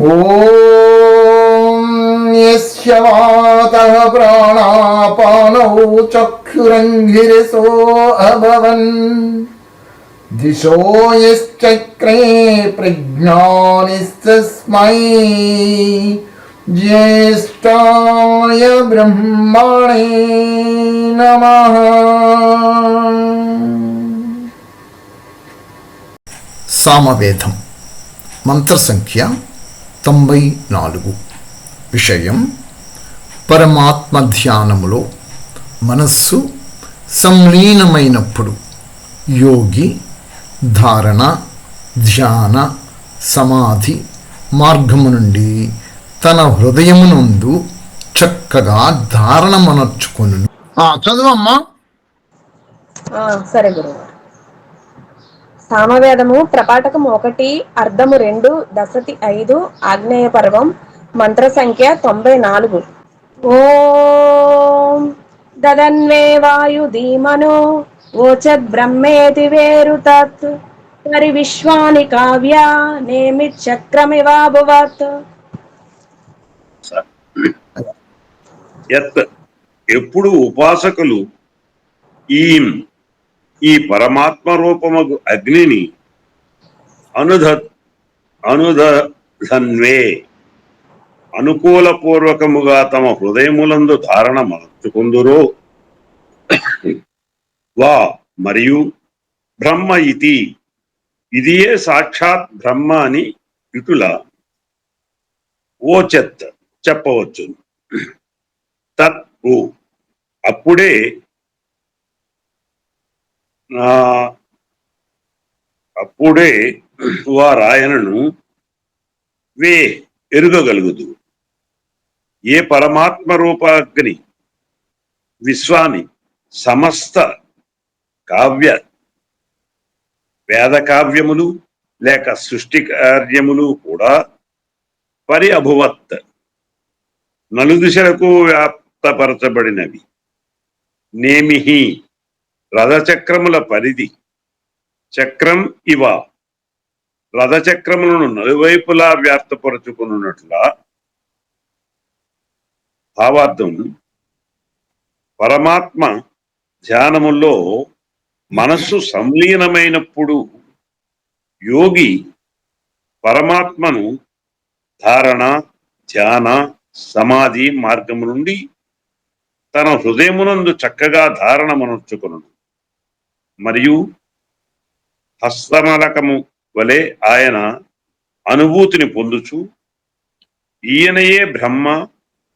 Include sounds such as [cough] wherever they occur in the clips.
ॐ यस्य वातः प्राणापानौ चक्षुरङ्गिरसो अभवन् दिशो यश्चक्रे प्रज्ञानिस्तस्मै ज्येष्ठाय ब्रह्मणे नमः సామవేదం మంత్ర సంఖ్య తొంభై నాలుగు. విషయం పరమాత్మ ధ్యానములో మనస్సు సంలీనమైనప్పుడు యోగి ధారణ ధ్యాన సమాధి మార్గము నుండి తన హృదయమునందు చక్కగా ధారణమనర్చుకొను చదువమ్మా. ఆ, సరే గురువు. సామవేదము ప్రపాఠకం ఒకటి అర్ధము రెండు దశతి ఐదు ఆగ్నేయ పర్వం మంత్ర సంఖ్య తొంభై నాలుగు. ఓం దదన్వే వాయు ధీమనో ఓచద్ బ్రహ్మేతి వేరు తత్. పరి విశ్వాని కావ్య నేమి చక్రమివాభువత్. ఎప్పుడు ఉపాసకులు ఈ ఈ పరమాత్మ రూపముకు అగ్నిని అనుధ అనుధన్వే అనుకూలపూర్వకముగా తమ హృదయములందు ధారణ మార్చుకుందురో వా మరియు బ్రహ్మ ఇతి. ఇదియే సాక్షాత్ బ్రహ్మ అని ఇటుల ఓచెత్ చెప్పవచ్చు తత్ అప్పుడే అప్పుడే వారాయనను వే ఎరుగగలుగుదు. ఏ పరమాత్మ రూపాగ్ని విశ్వాని సమస్త కావ్య వేద కావ్యములు లేక సృష్టి కార్యములు కూడా పరి అభువత్ నలుదిశలకు వ్యాప్తపరచబడినవి. నేమిహి రథచక్రముల పరిధి. చక్రం ఇవ. రథచక్రములను నలువైపులా వ్యాప్తపరచుకున్నట్లా భావార్థం పరమాత్మ ధ్యానములో మనస్సు సంలీనమైనప్పుడు యోగి పరమాత్మను ధారణ ధ్యాన సమాధి మార్గము నుండి తన హృదయమునందు చక్కగా ధారణ మనర్చుకును మరియు హస్తమలకము వలె ఆయన అనుభూతిని పొందుచు ఈయనయే బ్రహ్మ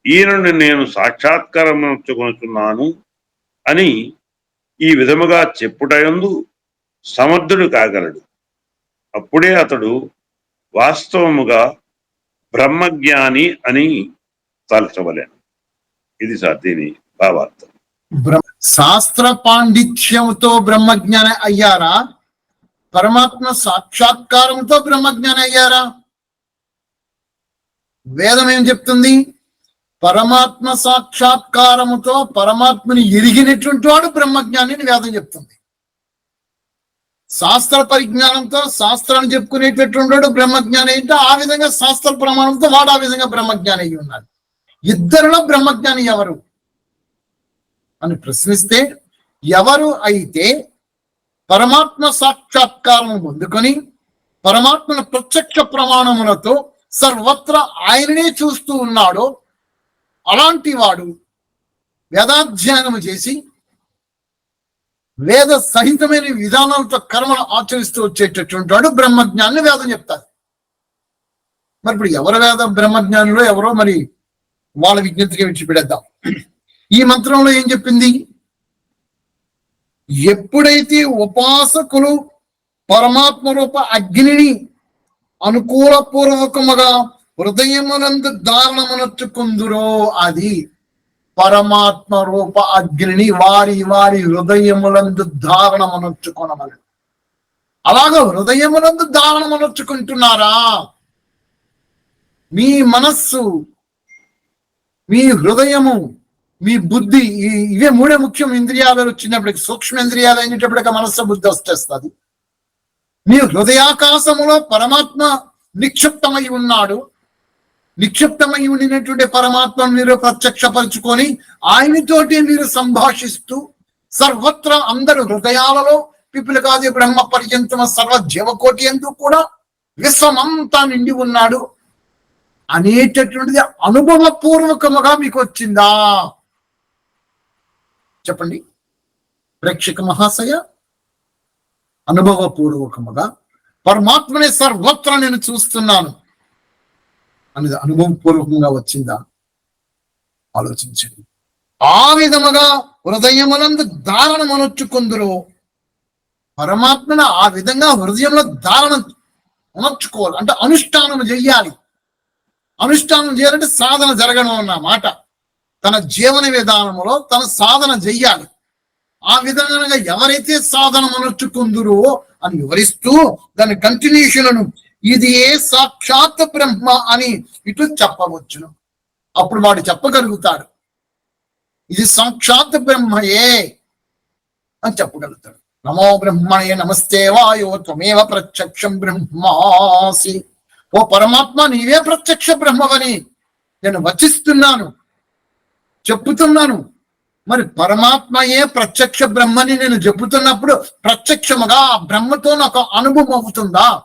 ఈయనను నేను సాక్షాత్కారమర్చుకొనుచున్నాను అని ఈ విధముగా చెప్పుటయందు సమర్థుడు కాగలడు. అప్పుడే అతడు వాస్తవముగా బ్రహ్మజ్ఞాని అని తలచవలేను. ఇది సార్ దీని భావార్థం శాస్త్ర పాండిత్యంతో బ్రహ్మజ్ఞాని అయ్యారా? పరమాత్మ సాక్షాత్కారంతో బ్రహ్మజ్ఞాని అయ్యారా? వేదం ఏం చెప్తుంది? పరమాత్మ సాక్షాత్కారముతో పరమాత్మని ఎరిగినటువంటి వాడు బ్రహ్మజ్ఞాని అని వేదం చెప్తుంది. శాస్త్ర పరిజ్ఞానంతో శాస్త్రాన్ని చెప్పుకునేటటువంటి వాడు బ్రహ్మజ్ఞాని అంటే ఆ విధంగా శాస్త్ర ప్రమాణంతో వాడు ఆ విధంగా బ్రహ్మజ్ఞాని అయి ఉన్నాడు. ఇద్దరిలో బ్రహ్మజ్ఞాని ఎవరు? అని ప్రశ్నిస్తే ఎవరు అయితే పరమాత్మ సాక్షాత్కారం పొందుకొని పరమాత్మను ప్రత్యక్ష ప్రమాణములతో సర్వత్రా ఆయననే చూస్తూ ఉన్నాడో అలాంటి వాడు వేదాధ్యయనము చేసి వేద సహితమైన విధానాలతో కర్మలు ఆచరిస్తూ వచ్చేటటువంటి వాడు బ్రహ్మజ్ఞాన్ని వేదం చెప్తారు. మరి ఇప్పుడు ఎవరు వేద బ్రహ్మజ్ఞానులో ఎవరో మరి వాళ్ళ విజ్ఞప్తికి విడిచిపెడేద్దాం ఈ మంత్రంలో ఏం చెప్పింది? ఎప్పుడైతే ఉపాసకులు పరమాత్మ రూప అగ్నిని అనుకూలపూర్వకముగా హృదయమునందు దారుణమునర్చుకుందురో అది పరమాత్మ రూప అగ్నిని వారి వారి హృదయములందు ధారణమునర్చుకొనమని అలాగా హృదయమునందు ధారణమునర్చుకుంటున్నారా? మీ మనస్సు మీ హృదయము మీ బుద్ధి ఇవే మూడే ముఖ్యం ఇంద్రియాలు వచ్చినప్పటికి సూక్ష్మేంద్రియాలు అయినప్పటికీ మనస్సు బుద్ధి వచ్చేస్తుంది మీ హృదయాకాశములో పరమాత్మ నిక్షిప్తమై ఉన్నాడు. నిక్షిప్తమై ఉండినటువంటి పరమాత్మను మీరు ప్రత్యక్షపరుచుకొని ఆయనతోటి మీరు సంభాషిస్తూ సర్వత్రా అందరు హృదయాలలో పిపులకాది బ్రహ్మ పర్యంతమ సర్వ జీవకోటి ఎందుకు కూడా విశ్వమంతా నిండి ఉన్నాడు అనేటటువంటిది అనుభవపూర్వకముగా మీకు వచ్చిందా చెప్పండి. ప్రేక్షక మహాశయ అనుభవపూర్వకముగా పరమాత్మనే సర్వత్రా నేను చూస్తున్నాను అనేది అనుభవపూర్వకంగా వచ్చిందా? ఆలోచించండి. ఆ విధముగా హృదయమునందు ధారణమనొచ్చుకుందరు పరమాత్మను ఆ విధంగా హృదయంలో ధారణ ఉనర్చుకోవాలి అంటే అనుష్ఠానం చెయ్యాలి. అనుష్ఠానం చేయాలంటే సాధన జరగడం అన్న మాట. తన జీవన విధానములో తన సాధన చెయ్యాలి. ఆ విధంగా ఎవరైతే సాధన మనర్చుకుందురో అని వివరిస్తూ దాని కంటిన్యూషన్ ఇది ఏ సాక్షాత్ బ్రహ్మ అని ఇటు చెప్పవచ్చును. అప్పుడు వాడు చెప్పగలుగుతాడు. ఇది సాక్షాత్ బ్రహ్మయే అని చెప్పగలుగుతాడు. నమో బ్రహ్మణే నమస్తే వాయో త్వమేవ ప్రత్యక్షం బ్రహ్మాసి. ఓ పరమాత్మ నీవే ప్రత్యక్ష బ్రహ్మవని నేను వచిస్తున్నాను. చెప్పుతున్నాను. మరి పరమాత్మయే ప్రత్యక్ష బ్రహ్మని నేను చెబుతున్నప్పుడు ప్రత్యక్షముగా ఆ బ్రహ్మతో నాకు అనుభవం అవుతుందా?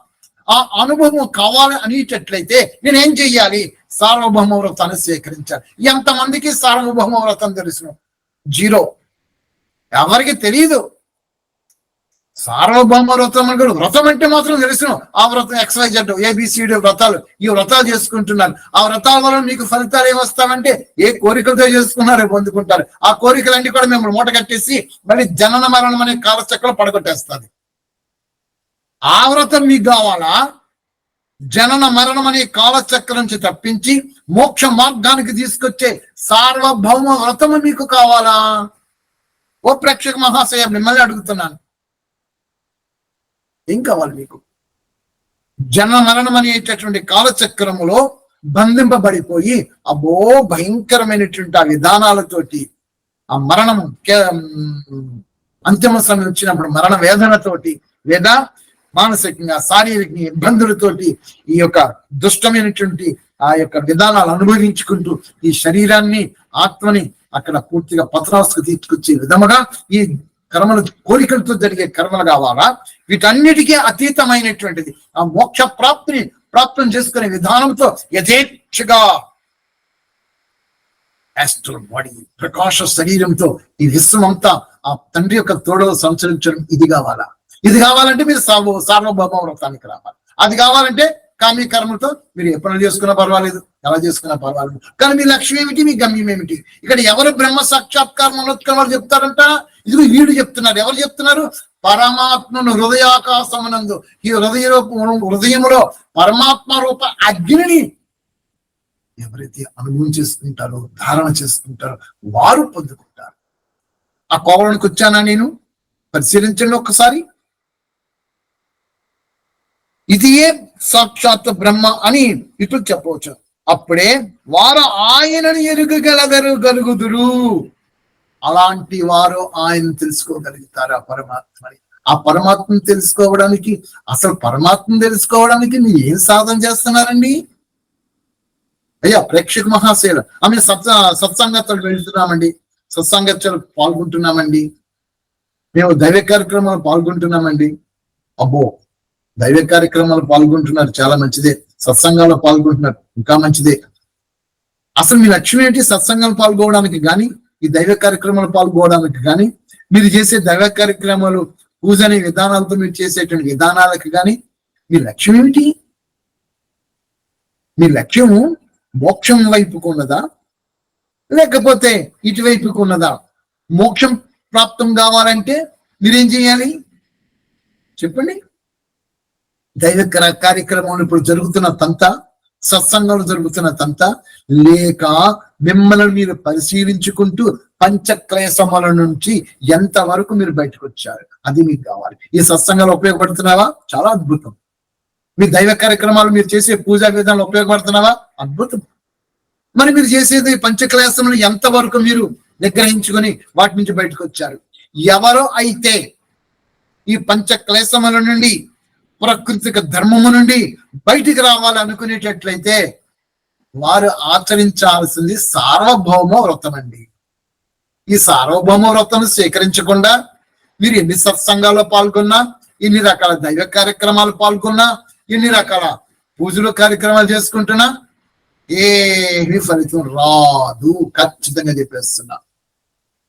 ఆ అనుభవం కావాలి అనేటట్లయితే నేనేం చెయ్యాలి? సార్వభౌమ వ్రతాన్ని స్వీకరించాలి. ఎంతమందికి సార్వభౌమ వ్రతం తెలుసు జీరో. ఎవరికి తెలియదు సార్వభౌమ వ్రతం అంటే వ్రతం అంటే మాత్రం తెలుసును. ఆ వ్రతం ఎక్స్వై జడ్ ఏబిసిడి వ్రతాలు. ఈ వ్రతాలు చేసుకుంటున్నారు ఆ వ్రతాల వల్ల మీకు ఫలితాలు ఏమొస్తామంటే ఏ కోరికలతో చేసుకున్నారో పొందుకుంటారు. ఆ కోరికలన్నీ కూడా మేము మూట కట్టేసి మళ్ళీ జనన మరణం అనే కాలచక్రం పడగొట్టేస్తుంది. ఆ వ్రతం మీకు కావాలా? జనన మరణం అనే కాలచక్రం నుంచి తప్పించి మోక్ష మార్గానికి తీసుకొచ్చే సార్వభౌమ వ్రతము మీకు కావాలా? ఓ ప్రేక్షక మహాశయ మిమ్మల్ని అడుగుతున్నాను. ఏం కావాలి మీకు? జన మరణం అనేటటువంటి కాలచక్రములో బంధింపబడిపోయి అబ్బో భయంకరమైనటువంటి ఆ విధానాలతోటి ఆ మరణం అంతిమ సమయం వచ్చినప్పుడు మరణ వేదనతోటి లేదా మానసికంగా శారీరకంగా ఇబ్బందులతోటి ఈ యొక్క దుష్టమైనటువంటి ఆ యొక్క విధానాలు అనుభవించుకుంటూ ఈ శరీరాన్ని ఆత్మని అక్కడ పూర్తిగా పతనాసుకు తీసుకొచ్చే విధముగా ఈ కర్మలు కోరికలతో జరిగే కర్మలు కావాలా? వీటన్నిటికీ అతీతమైనటువంటిది. ఆ మోక్ష ప్రాప్తిని ప్రాప్తం చేసుకునే విధానంతో యథేచ్ఛగా యాస్ట్రల్ బాడీ ప్రకాశ శరీరంతో ఈ విశ్వం అంతా ఆ తండ్రి యొక్క తోడలో సంచరించడం ఇది కావాలా? ఇది కావాలంటే మీరు సార్వ సార్వభౌమ వ్రతానికి రావాలి. అది కావాలంటే కామి కర్మలతో మీరు ఎప్పుడు చేసుకున్నా పర్వాలేదు ఎలా చేసుకున్నా పర్వాలేదు. కానీ మీ లక్ష్యం ఏమిటి మీ గమ్యం ఏమిటి? ఇక్కడ ఎవరు బ్రహ్మ సాక్షాత్కారం చెప్తారంట? ఇది వీడు చెప్తున్నారు ఎవరు చెప్తున్నారు? పరమాత్మను హృదయాకాశమునందు. ఈ హృదయ రూపం హృదయంలో పరమాత్మ రూప అగ్నిని ఎవరైతే అనుభవం చేసుకుంటారో ధారణ చేసుకుంటారో వారు పొందుకుంటారు. ఆ కోవడానికి వచ్చానా నేను? పరిశీలించండి ఒక్కసారి. ఇది ఏ సాక్షాత్ బ్రహ్మ అని ఇటు చెప్పవచ్చు. అప్పుడే వారు ఆయనను ఎరుగగలగరు గలుగుదురు. అలాంటి వారు ఆయన తెలుసుకోగలుగుతారు ఆ పరమాత్మని ఆ పరమాత్మను తెలుసుకోవడానికి అసలు పరమాత్మను తెలుసుకోవడానికి మీరు ఏం సాధన చేస్తున్నారండి? అయ్యా ప్రేక్షక మహాశయులు ఆమె సత్స సత్సంగతలు వెళ్తున్నామండి. సత్సంగతలు పాల్గొంటున్నామండి. మేము దైవ కార్యక్రమాలు పాల్గొంటున్నామండి. అబ్బో దైవ కార్యక్రమాలు పాల్గొంటున్నారు చాలా మంచిదే. సత్సంగాల్లో పాల్గొంటున్నారు ఇంకా మంచిదే. అసలు మీ లక్ష్యం ఏంటి? సత్సంగాలు పాల్గొనడానికి కానీ ఈ దైవ కార్యక్రమాలు పాల్గొనడానికి కానీ మీరు చేసే దైవ కార్యక్రమాలు పూజ అనే విధానాలతో మీరు చేసేటువంటి విధానాలకు కానీ మీ లక్ష్యం ఏమిటి? మీ లక్ష్యము మోక్షం వైపుకు ఉన్నదా? లేకపోతే ఇటువైపుకు ఉన్నదా? మోక్షం ప్రాప్తం కావాలంటే మీరేం చేయాలి? చెప్పండి. దైవ కర- కార్యక్రమం ఇప్పుడు జరుగుతున్న తంతా సత్సంగంలో జరుగుతున్న తంత లేక మిమ్మల్ని మీరు పరిశీలించుకుంటూ పంచక్లేశముల నుంచి ఎంత వరకు మీరు బయటకు వచ్చారు అది మీకు కావాలి. ఈ సత్సంగాలు ఉపయోగపడుతున్నావా? చాలా అద్భుతం. మీ దైవ కార్యక్రమాలు మీరు చేసే పూజా విధానాలు ఉపయోగపడుతున్నావా? అద్భుతం. మరి మీరు చేసేది పంచక్లేశములు ఎంత వరకు మీరు నిగ్రహించుకొని వాటి నుంచి బయటకు వచ్చారు ఎవరో అయితే ఈ పంచక్లేశముల నుండి ప్రాకృతిక ధర్మము నుండి బయటికి రావాలనుకునేటట్లయితే వారు ఆచరించాల్సింది సార్వభౌమ వ్రతం అండి. ఈ సార్వభౌమ వ్రతం స్వీకరించకుండా మీరు ఎన్ని సత్సంగాల్లో పాల్గొన్నా ఇన్ని రకాల దైవ కార్యక్రమాలు పాల్గొన్నా ఎన్ని రకాల పూజలు కార్యక్రమాలు చేసుకుంటున్నా ఏమి ఫలితం రాదు ఖచ్చితంగా చెప్పేస్తున్నా.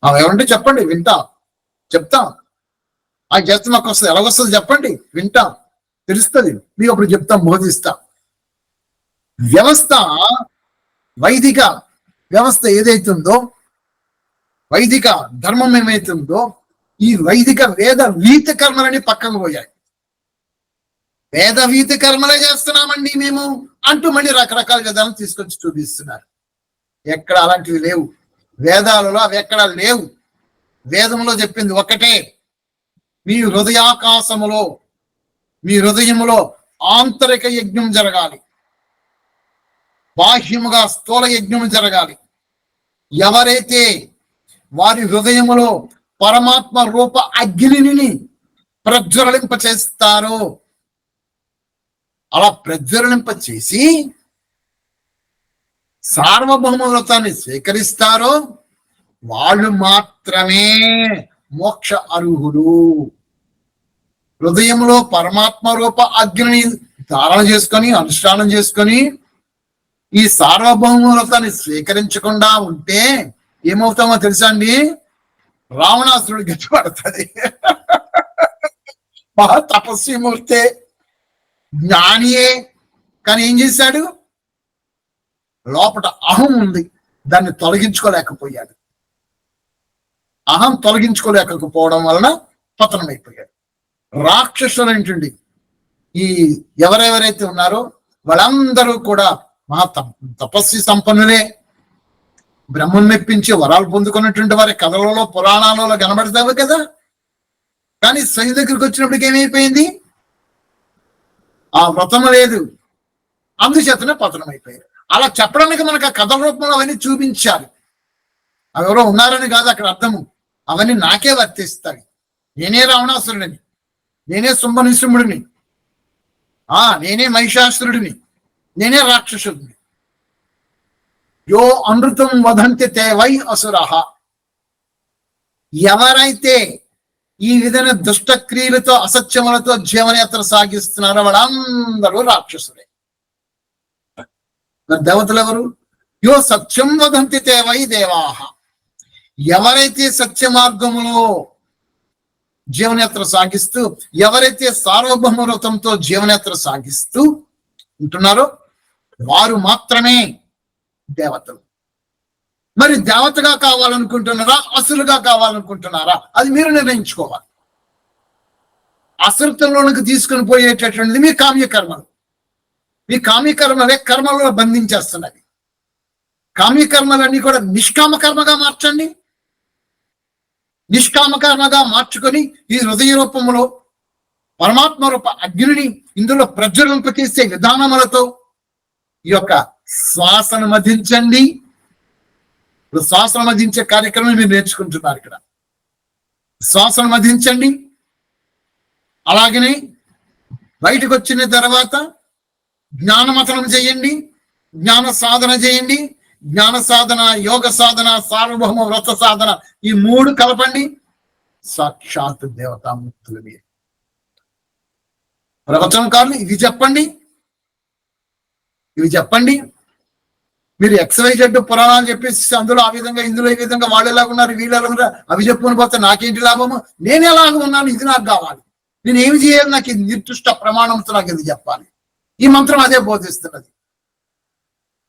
ఏమంటే చెప్పండి వింటా. చెప్తా. ఆ చేస్తే మాకు వస్తుంది ఎలాగొస్తుంది చెప్పండి వింటాం. తెలుస్తుంది. మీకు అప్పుడు చెప్తాం బోధిస్తా. వ్యవస్థ వైదిక వ్యవస్థ ఏదైతుందో వైదిక ధర్మం ఏమైతుందో ఈ వైదిక వేద వీత కర్మలని పక్కన పోయాయి. వేద వీత కర్మలే చేస్తున్నామండి మేము అంటూ మళ్ళీ రకరకాల విధానం తీసుకొచ్చి చూపిస్తున్నారు. ఎక్కడ అలాంటివి లేవు. వేదాలలో అవి ఎక్కడ లేవు. వేదంలో చెప్పింది ఒక్కటే. మీ హృదయాకాశములో మీ హృదయంలో ఆంతరిక యజ్ఞం జరగాలి. బాహ్యముగా స్థూల యజ్ఞం జరగాలి. ఎవరైతే వారి హృదయములో పరమాత్మ రూప అగ్నిని ప్రజ్వలింప చేస్తారో అలా ప్రజ్వలింప చేసి సార్వభౌమవ్రతాన్ని స్వీకరిస్తారో వాళ్ళు మాత్రమే మోక్ష అర్హులు. హృదయంలో పరమాత్మ రూప అగ్నిని ధారణ చేసుకొని అనుష్ఠానం చేసుకొని ఈ సార్వభౌమతాన్ని స్వీకరించకుండా ఉంటే ఏమవుతామో తెలుసా అండి? రావణాసురుడు గట్టిపడుతుంది [laughs] మహా తపస్విమూర్తే జ్ఞానియే. కానీ ఏం చేశాడు? లోపట అహం ఉంది. దాన్ని తొలగించుకోలేకపోయాడు. అహం తొలగించుకోలేకపోవడం వలన పతనమైపోయాడు. రాక్షసులు ఏంటండి ఈ ఎవరెవరైతే ఉన్నారో వాళ్ళందరూ కూడా మహా తప- తపస్వి సంపన్నులే. బ్రహ్మను మెప్పించి వరాలు పొందుకున్నటువంటి వారి కథలలో పురాణాలలో కనబడతావు కదా? కానీ సై దగ్గరికి వచ్చినప్పటికి ఏమైపోయింది? ఆ వ్రతం లేదు. అందుచేతనే పతనం అయిపోయారు. అలా చెప్పడానికి మనకు ఆ కథల రూపంలో అవన్నీ చూపించాలి అవి ఎవరో ఉన్నారని కాదు అక్కడ అర్థము. అవన్నీ నాకే వర్తిస్తాయి. నేనే రావణాసురుడని. నేనే సుంభనిసింహుడిని ఆ నేనే మహిషాసురుడిని. నేనే రాక్షసుడిని. యో అనృతం వదంతి తే వై అసురహ ఎవరైతే ఈ విధమైన దుష్టక్రియలతో అసత్యములతో జీవనయాత్ర సాగిస్తున్నారో వాళ్ళందరూ రాక్షసుడే దేవతలు ఎవరు యో సత్యం వదంతి తేవై దేవాహ ఎవరైతే సత్య మార్గములో జీవనయాత్ర సాగిస్తూ ఎవరైతే సార్వభౌమ వ్రతంతో జీవనయాత్ర సాగిస్తూ ఉంటున్నారో వారు మాత్రమే దేవతలు. మరి దేవతగా కావాలనుకుంటున్నారా? అసురుగా కావాలనుకుంటున్నారా? అది మీరు నిర్ణయించుకోవాలి. అసురత్వంలోనికి తీసుకుని పోయేటటువంటిది మీ కామ్యకర్మలు. మీ కామ్యకర్మలే కర్మలో బంధించేస్తున్నవి. కామ్యకర్మలన్నీ కూడా నిష్కామ కర్మగా మార్చండి. నిష్కామకర్మగా మార్చుకొని ఈ హృదయ రూపంలో పరమాత్మ రూప అగ్నిని ఇందులో ప్రజ్వలింపతీసే విధానములతో ఈ యొక్క శ్వాసను మధించండి ఇప్పుడు శ్వాసను మధించే కార్యక్రమం మీరు నేర్చుకుంటున్నారు ఇక్కడ. శ్వాసను మధించండి అలాగనే బయటకు వచ్చిన తర్వాత జ్ఞానమతనం చేయండి. జ్ఞాన సాధన చేయండి. జ్ఞాన సాధన యోగ సాధన సార్వభౌమ వ్రత సాధన ఈ మూడు కలపండి. సాక్షాత్ దేవతామూర్తులు మీరు ప్రవచనకారులు ఇవి చెప్పండి. ఇవి చెప్పండి. మీరు ఎక్సవైజెడ్ పురాణాలు చెప్పేసి అందులో ఆ విధంగా ఇందులో ఈ విధంగా వాళ్ళు ఎలాగ ఉన్నారు వీళ్ళు ఎలా ఉన్నారు అవి చెప్పుకొని పోతే నాకేంటి లాభము? నేను ఎలాగ ఉన్నాను ఇది నాకు కావాలి. నేను ఏమి చేయాలి? నాకు ఇది నిర్దిష్ట ప్రమాణంతో నాకు ఇది చెప్పాలి. ఈ మంత్రం అదే బోధిస్తున్నది.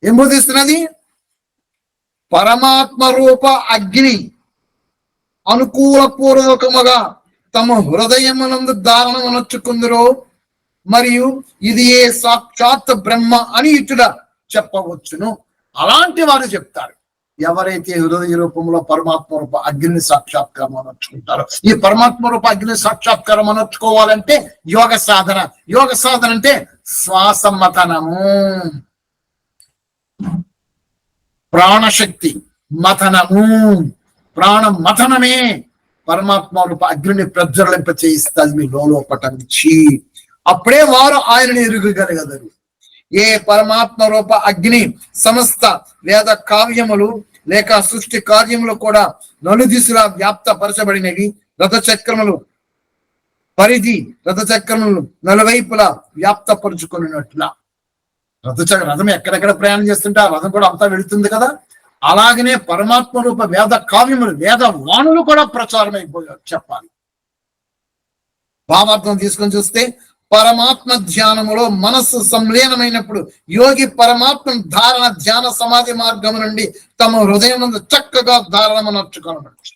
ఏం బోధిస్తున్నది? పరమాత్మ రూప అగ్ని అనుకూల పూర్వకముగా తమ హృదయమునందు దారణమనొచ్చుకుందరో మరియు ఇది ఏ సాక్షాత్ బ్రహ్మ అని ఇటుడ చెప్పవచ్చును. అలాంటి వారు చెప్తారు. ఎవరైతే హృదయ రూపంలో పరమాత్మ రూప అగ్ని సాక్షాత్కారం అనర్చుకుంటారో ఈ పరమాత్మ రూప అగ్ని సాక్షాత్కారం అనర్చుకోవాలంటే యోగ సాధన. యోగ సాధన అంటే శ్వాస మతనము. ప్రాణశక్తి మథనము. ప్రాణ మథనమే. పరమాత్మ రూప అగ్నిని ప్రజ్వలింప చేయిస్తుంది మీ లోపట నుంచి అప్పుడే వారు ఆయనని ఎరుగగలగదరు ఏ పరమాత్మ రూప అగ్ని సమస్త వేద కావ్యములు లేక సృష్టి కార్యములు కూడా నలుదిశలా వ్యాప్త పరచబడినవి రథచక్రములు పరిధి రథచక్రములు నలువైపులా వ్యాప్తపరుచుకున్నట్ల. రథచక్ర రథం ఎక్కడెక్కడ ప్రయాణం చేస్తుంటే ఆ రథం కూడా అంతా వెళుతుంది కదా. అలాగనే పరమాత్మ రూప వేద కావ్యములు వేద వాణులు కూడా ప్రచారం అయిపోయారు చెప్పాలి. భావార్థం తీసుకొని చూస్తే పరమాత్మ ధ్యానములో మనస్సు సంలీనమైనప్పుడు యోగి పరమాత్మ ధారణ ధ్యాన సమాధి మార్గం నుండి తమ హృదయం చక్కగా చక్కగా ధారణమనర్చుకోవచ్చు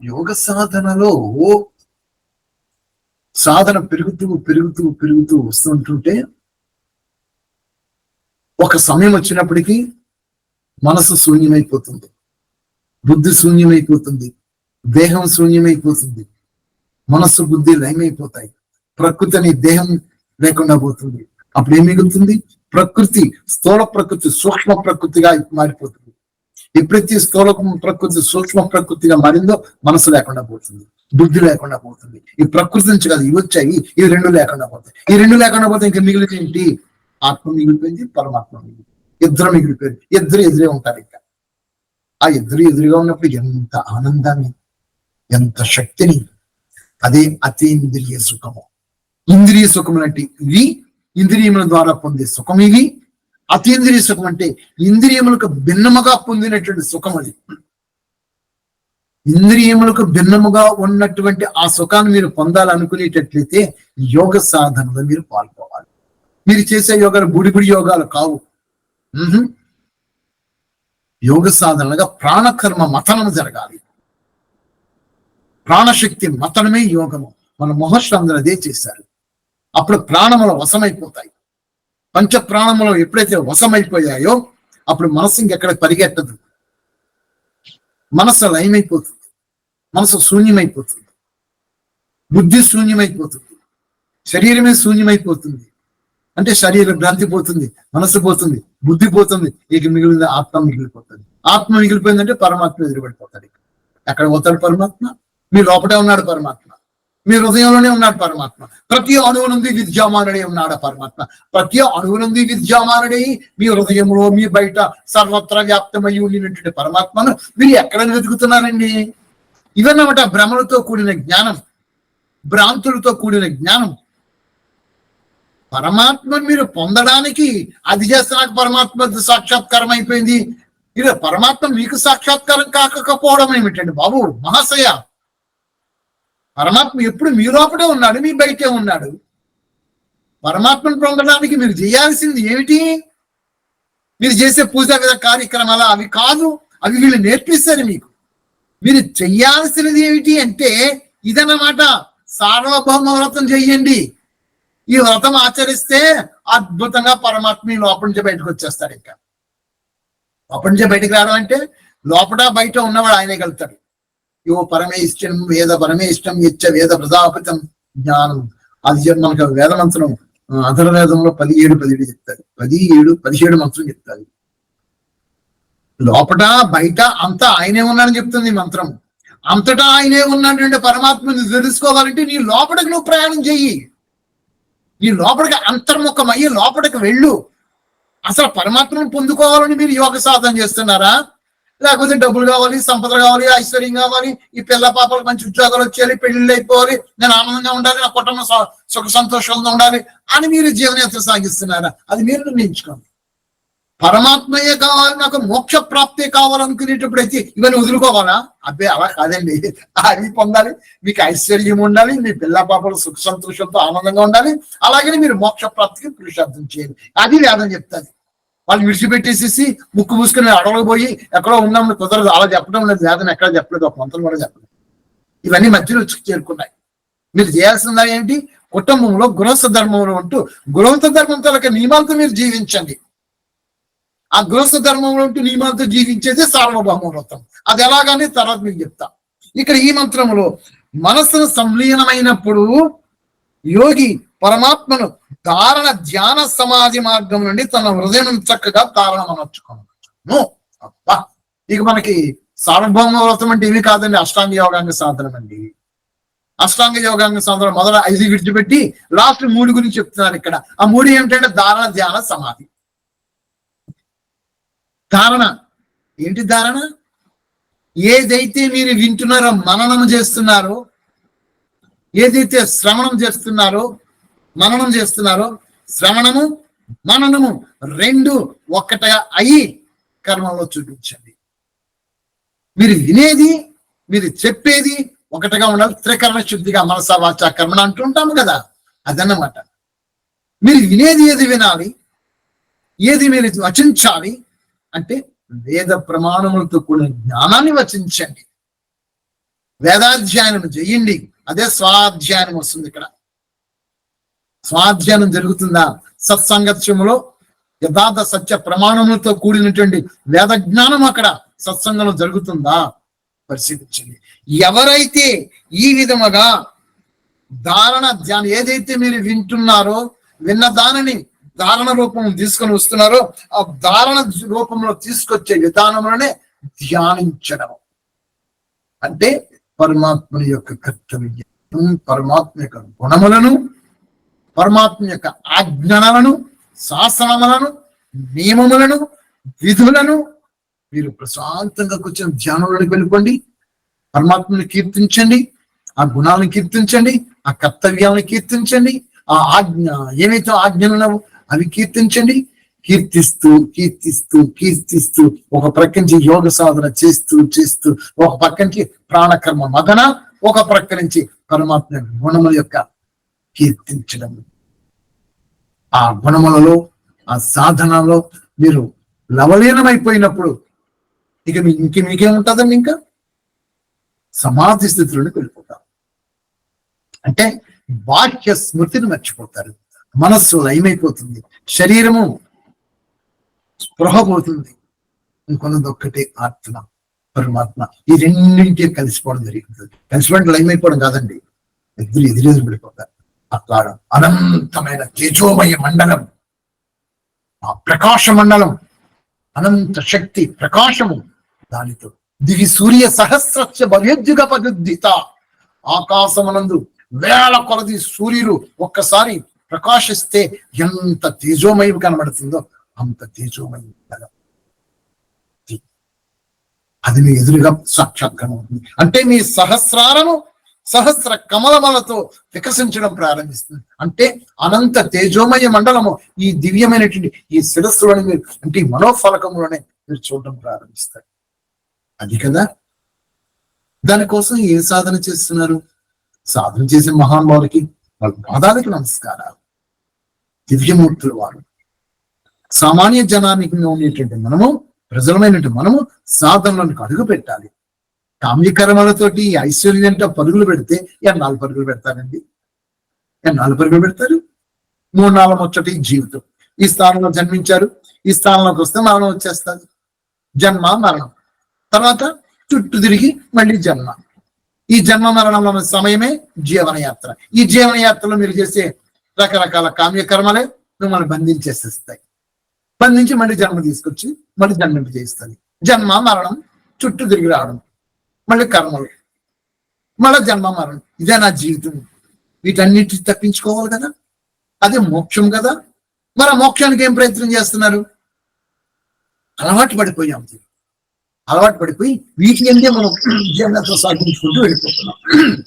యోగ సాధనలో సాధన పెరుగుతూ పెరుగుతూ పెరుగుతూ వస్తుంటుంటే ఒక సమయం వచ్చినప్పటికీ మనసు శూన్యమైపోతుంది. బుద్ధి శూన్యమైపోతుంది. దేహం శూన్యమైపోతుంది. మనస్సు బుద్ధి లయమైపోతాయి. ప్రకృతి అనే దేహం లేకుండా పోతుంది. అప్పుడు ఏం మిగులుతుంది? ప్రకృతి స్థూల ప్రకృతి సూక్ష్మ ప్రకృతిగా మారిపోతుంది. ఎప్పుడైతే స్థూల ప్రకృతి సూక్ష్మ ప్రకృతిగా మారిందో మనసు లేకుండా పోతుంది. బుద్ధి లేకుండా పోతుంది. ఈ ప్రకృతి నుంచి కాదు ఇవి వచ్చాయి ఇవి రెండు లేకుండా పోతాయి. ఈ రెండు లేకుండా పోతే ఇంకా మిగిలిన ఏంటి? ఆత్మ మిగిలిపోయింది పరమాత్మ మిగిలిపోయింది. ఇద్దరు మిగిలిపోయింది ఇద్దరు ఎదురే ఉంటారు ఇంకా. ఆ ఇద్దరు ఎదురుగా ఉన్నప్పుడు ఎంత ఆనందాన్ని ఎంత శక్తిని. అదే అతీంద్రియ సుఖము. ఇంద్రియ సుఖం అంటే ఇవి ఇంద్రియముల ద్వారా పొందే సుఖం ఇవి అతీంద్రియ సుఖం అంటే ఇంద్రియములకు భిన్నముగా పొందినటువంటి సుఖం అది. ఇంద్రియములకు భిన్నముగా ఉన్నటువంటి ఆ సుఖాన్ని మీరు పొందాలనుకునేటట్లయితే యోగ సాధనలో మీరు పాల్గొవాలి మీరు చేసే యోగాలు బుడి బుడి యోగాలు కావు. యోగ సాధనలుగా ప్రాణకర్మ మతనం జరగాలి. ప్రాణశక్తి మతనమే యోగము. మన మహర్షులు అందరూ అదే చేశారు. అప్పుడు ప్రాణములు వశమైపోతాయి. పంచ ప్రాణములు ఎప్పుడైతే వశమైపోయాయో అప్పుడు మనసు ఇంకెక్కడ పరిగెట్టదు మనసు లయమైపోతుంది. మనసు శూన్యమైపోతుంది. బుద్ధి శూన్యమైపోతుంది. శరీరమే శూన్యమైపోతుంది. అంటే శరీర భ్రాంతి పోతుంది మనసు పోతుంది బుద్ధి పోతుంది ఇక మిగిలిన ఆత్మ మిగిలిపోతుంది. ఆత్మ మిగిలిపోయిందంటే పరమాత్మ ఎదురుపడిపోతాడు ఇక. ఎక్కడ పోతాడు పరమాత్మ? మీ లోపటే ఉన్నాడు పరమాత్మ. మీ హృదయంలోనే ఉన్నాడు పరమాత్మ. ప్రతి అణువు నుండి విద్యామానుడై ఉన్నాడు పరమాత్మ. ప్రతి అణువు నుండి విద్యామానుడై మీ హృదయంలో మీ బయట సర్వత్రా వ్యాప్తమై ఉండినటువంటి పరమాత్మను మీరు ఎక్కడ వెతుకుతున్నారండి? ఇవన్నమాట భ్రమలతో కూడిన జ్ఞానం భ్రాంతులతో కూడిన జ్ఞానం. పరమాత్మను మీరు పొందడానికి అది చేస్తే నాకు పరమాత్మ సాక్షాత్కారం అయిపోయింది. మీరు పరమాత్మ మీకు సాక్షాత్కారం కాకపోవడం ఏమిటండి బాబు? మహాశయ. పరమాత్మ ఎప్పుడు మీ లోపడే ఉన్నాడు మీ బయటే ఉన్నాడు. పరమాత్మను పొందడానికి మీరు చేయాల్సింది ఏమిటి? మీరు చేసే పూజా విధ కార్యక్రమాలు అవి కాదు అవి వీళ్ళు నేర్పిస్తారు మీకు. మీరు చెయ్యాల్సినది ఏమిటి అంటే ఇదన్నమాట. సార్వభౌమ వ్రతం చెయ్యండి ఈ వ్రతం ఆచరిస్తే అద్భుతంగా పరమాత్మ మీ లోపల నుంచి బయటకు వచ్చేస్తాడు ఇంకా. లోపల నుంచి బయటకు రావడం అంటే లోపల బయట ఉన్నవాడు ఆయనే కలుతాడు పరమే ఇష్టం వేద పరమేష్టం ఇచ్చ వేద ప్రజాపతం జ్ఞానం. అది మనకు వేద మంత్రం అధర్వేదంలో పదిహేడు పదిహేడు చెప్తారు. పది ఏడు పదిహేడు మంత్రం చెప్తారు. లోపట బయట అంతా ఆయనే ఉన్నాడని చెప్తుంది మంత్రం. అంతటా ఆయనే ఉన్నాడంటే పరమాత్మని తెలుసుకోవాలంటే నీ లోపలికి నువ్వు ప్రయాణం చెయ్యి. నీ లోపలికి అంతర్ముఖమయ్యి లోపలికి వెళ్ళు. అసలు పరమాత్మను పొందుకోవాలని మీరు యోగ సాధన చేస్తున్నారా? లేకపోతే డబ్బులు కావాలి సంపద కావాలి ఐశ్వర్యం కావాలి ఈ పిల్ల పాపలకు మంచి ఉద్యోగాలు వచ్చేయాలి పెళ్ళిళ్ళు అయిపోవాలి నేను ఆనందంగా ఉండాలి నా కుటుంబం స- సుఖ సంతోషంగా ఉండాలి అని మీరు జీవనయాత్ర సాగిస్తున్నారా? అది మీరు నిర్ణయించుకోండి. పరమాత్మయే కావాలి నాకు మోక్ష ప్రాప్తే కావాలనుకునేటప్పుడు అయితే ఇవన్నీ వదులుకోవాలా? అబ్బే అలా కాదండి. అవి పొందాలి. మీకు ఐశ్వర్యం ఉండాలి మీ పిల్ల పాపలు సుఖ సంతోషంతో ఆనందంగా ఉండాలి. అలాగే మీరు మోక్ష ప్రాప్తికి పురుషార్థం చేయాలి. అది వేదం చెప్తాది. వాళ్ళు విడిచిపెట్టేసేసి ముక్కు మూసుకుని అడవులకు పోయి ఎక్కడో ఉన్నాము కుదరదు. అలా చెప్పడం లేదు. వేదన ఎక్కడ చెప్పలేదు. ఒక మంత్రం కూడా చెప్పలేదు. ఇవన్నీ మధ్యలో చేరుకున్నాయి. మీరు చేయాల్సిందా ఏంటి? కుటుంబంలో గృహస్థ ధర్మంలో ఉంటూ గృహస్థ ధర్మం తలక నియమాలతో మీరు జీవించండి. ఆ గృహస్థ ధర్మంలో ఉంటూ నియమాలతో జీవించేది సార్వభౌమ వ్రతం అది ఎలాగని తర్వాత మీకు చెప్తా. ఇక్కడ ఈ మంత్రంలో మనస్సును సంలీనమైనప్పుడు యోగి పరమాత్మను ధారణ ధ్యాన సమాధి మార్గం నుండి తన హృదయం చక్కగా ధారణ అనొచ్చుకోను అబ్బా! ఇక మనకి సార్వభౌమ వ్రతం అంటే ఇవి కాదండి అష్టాంగ యోగాంగ సాధనం అండి. అష్టాంగ యోగాంగ సాధన మొదట ఐదు విడిచిపెట్టి లాస్ట్ మూడు గురించి చెప్తున్నారు ఇక్కడ. ఆ మూడు ఏమిటంటే ధారణ ధ్యాన సమాధి. ధారణ. ఏంటి ధారణ? ఏదైతే మీరు వింటున్నారో మననం చేస్తున్నారో ఏదైతే శ్రవణం చేస్తున్నారో మననం చేస్తున్నారో శ్రవణము మననము రెండు ఒక్కటగా అయి కర్మంలో చూపించండి. మీరు వినేది మీరు చెప్పేది ఒకటిగా ఉండాలి. త్రికరణ శుద్ధిగా మనస వాచ కర్మణ అంటుంటాము కదా అదన్నమాట. మీరు వినేది ఏది వినాలి ఏది మీరు వచించాలి అంటే వేద ప్రమాణములతో కూడిన జ్ఞానాన్ని వచించండి. వేదాధ్యయనం చెయ్యండి అదే స్వాధ్యాయనం వస్తుంది ఇక్కడ. స్వాధ్యాయనం జరుగుతుందా? సత్సంగత్యములో యథార్థ సత్య ప్రమాణములతో కూడినటువంటి వేద జ్ఞానం అక్కడ సత్సంగంలో జరుగుతుందా? పరిశీలించండి. ఎవరైతే ఈ విధముగా ధారణ ధ్యానం ఏదైతే మీరు వింటున్నారో విన్న దానిని ధారణ రూపం తీసుకొని వస్తున్నారో. ఆ ధారణ రూపంలో తీసుకొచ్చే విధానంలోనే ధ్యానించడం అంటే పరమాత్మని యొక్క కర్తవ్యం పరమాత్మ యొక్క గుణములను పరమాత్మ యొక్క ఆజ్ఞలను శాసనములను నియమములను విధులను మీరు ప్రశాంతంగా కూర్చొని ధ్యానంలోకి వెళ్ళిపోండి. పరమాత్మని కీర్తించండి. ఆ గుణాలను కీర్తించండి. ఆ కర్తవ్యాలను కీర్తించండి. ఆ ఆజ్ఞ ఏమైతే ఆజ్ఞలు అవి కీర్తించండి. కీర్తిస్తూ కీర్తిస్తూ కీర్తిస్తూ ఒక ప్రక్క నుంచి యోగ సాధన చేస్తూ చేస్తూ ఒక పక్క నుంచి ప్రాణకర్మ మదన ఒక ప్రక్క నుంచి పరమాత్మ గుణముల యొక్క కీర్తించడం. ఆ గుణములలో ఆ సాధనలో మీరు లవలీనమైపోయినప్పుడు ఇక మీ ఇంక మీకేముంటుందండి ఇంకా? సమాధి స్థితిలోకి వెళ్ళిపోతారు. అంటే బాహ్య స్మృతిని మర్చిపోతారు. మనస్సు లయమైపోతుంది. శరీరము స్పృహ పోతుంది ఇంకొన్నది ఒక్కటే ఆత్మ పరమాత్మ. ఈ రెండింటి కలిసిపోవడం జరుగుతుంది కలిసిపోవడం లయమైపోవడం కాదండి. ఎదురు ఎదురెదురు పడిపోతారు. అక్కడ అనంతమైన తేజోమయ మండలం ఆ ప్రకాశ మండలం అనంత శక్తి ప్రకాశము దానితో దివి సూర్య సహస్రస్య భవ్యద్యుగ పదుద్దిత. ఆకాశమనందు వేల కొలది సూర్యులు ఒక్కసారి ప్రకాశిస్తే ఎంత తేజోమయం కనబడుతుందో అంత తేజోమయం అది మీ ఎదురుగా సాక్షాత్కారం అవుతుంది. అంటే మీ సహస్రాలను సహస్ర కమలమలతో వికసించడం ప్రారంభిస్తుంది. అంటే అనంత తేజోమయ మండలము ఈ దివ్యమైనటువంటి ఈ శిరస్సులోని మీరు అంటే ఈ మనోఫలకంలోనే మీరు చూడడం ప్రారంభిస్తారు. అది కదా. దానికోసం ఏ సాధన చేస్తున్నారు? సాధన చేసే మహానుభావులకి వాళ్ళ పాదాలకి నమస్కారాలు. దివ్యమూర్తులు వారు. సామాన్య జనానికి ఉండేటువంటి మనము ప్రజలమైనటువంటి మనము సాధనలను అడుగు పెట్టాలి కామ్యకర్మలతోటి ఐశ్వర్యంతో పరుగులు పెడితే ఎన్నాళ్ళు పరుగులు పెడతారండి? ఎన్నాళ్ళు పరుగులు పెడతారు? మూడు నాలుగు ముచ్చటి జీవితం. ఈ స్థానంలో జన్మించారు. ఈ స్థానంలోకి వస్తే మరణం వచ్చేస్తుంది జన్మ మరణం. తర్వాత చుట్టూ తిరిగి మళ్ళీ జన్మ. ఈ జన్మ మరణంలో సమయమే జీవనయాత్ర. ఈ జీవనయాత్రలో మీరు చేసే రకరకాల కామ్యకర్మలే మిమ్మల్ని బంధించేసేస్తాయి. బంధించి మళ్ళీ జన్మ తీసుకొచ్చి మళ్ళీ జన్మింప చేస్తుంది జన్మ మరణం చుట్టూ తిరిగి రావడం. మళ్ళీ కర్మలు. మళ్ళీ జన్మ మరణం. ఇదే నా జీవితం. వీటన్నిటి తప్పించుకోవాలి కదా? అదే మోక్షం కదా? మరి మోక్షానికి ఏం ప్రయత్నం చేస్తున్నారు? అలవాటు పడిపోయాం అలవాటు పడిపోయి వీటి అందే మనం జీవనతో సాగించుకుంటూ వెళ్ళిపోతున్నాం.